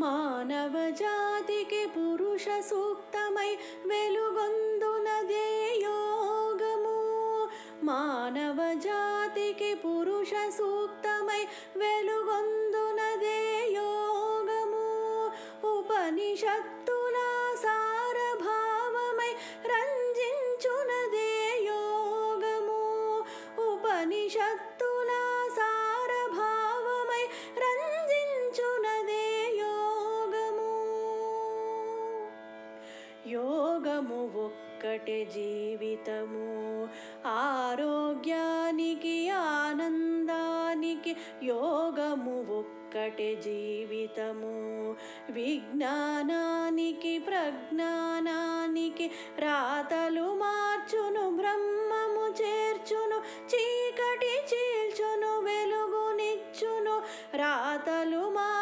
మానవ జాతికి పురుష సూక్తమై వెలుగొందునదే యోగము. మానవ జాతికి పురుష సూక్తమై వెలుగొందునదే యోగము. ఉపనిషత్తుల సారభావమై రంజించునదే యోగము. ఉపనిషత్తు యోగము ఒక్కటే జీవితము. ఆరోగ్యానికి ఆనందానికి యోగము ఒక్కటే జీవితము. విజ్ఞానానికి ప్రజ్ఞానానికి రాతలు మార్చును బ్రహ్మము చేర్చును చీకటి చీల్చును వెలుగునిచ్చును. రాతలు మార్చును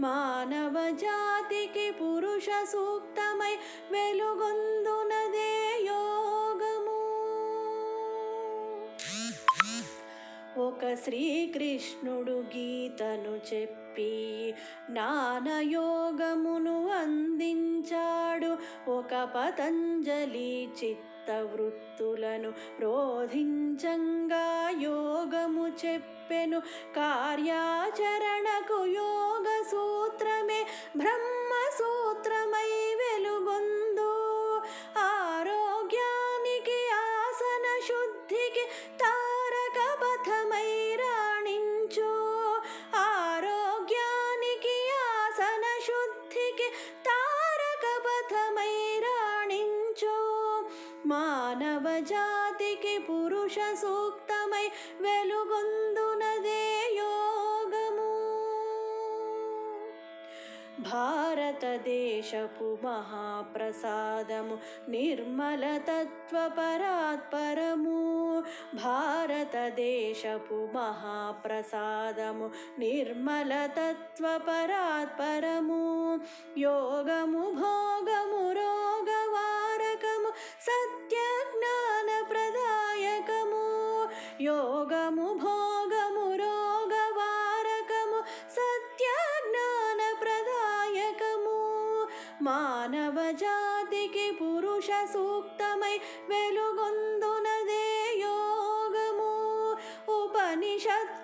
మానవ జాతికి పురుష సూక్తమై వెలుగొందునదే యోగము. ఒక శ్రీకృష్ణుడు గీతను చెప్పి జ్ఞానయోగమును అందించాడు. ఒక పతంజలి చిత్తవృత్తులను రోధించంగా యోగము చెప్పెను. కార్యాచరణకు బ్రహ్మసూత్రమై వెలుగొందు. ఆరోగ్యానికి ఆసన శుద్ధికి తారక పథమై రాణించు. ఆరోగ్యానికి ఆసన శుద్ధికి తారక పథమై రాణించు. మానవ జాతికి పురుష సూక్తమై వెలుగొందున భారతదేశపు మహాప్రసాదము నిర్మల తత్వపరాత్పరము భారతదేశపు మహాప్రసాదము నిర్మల తత్వపరాత్పరము యోగము భోగము రోగవారకము సత్య జ్ఞాన ప్రదాయకము యోగము భోగము మానవ జాతికి పురుష సూక్తమై వెలుగొందునదే యోగము. ఉపనిషత్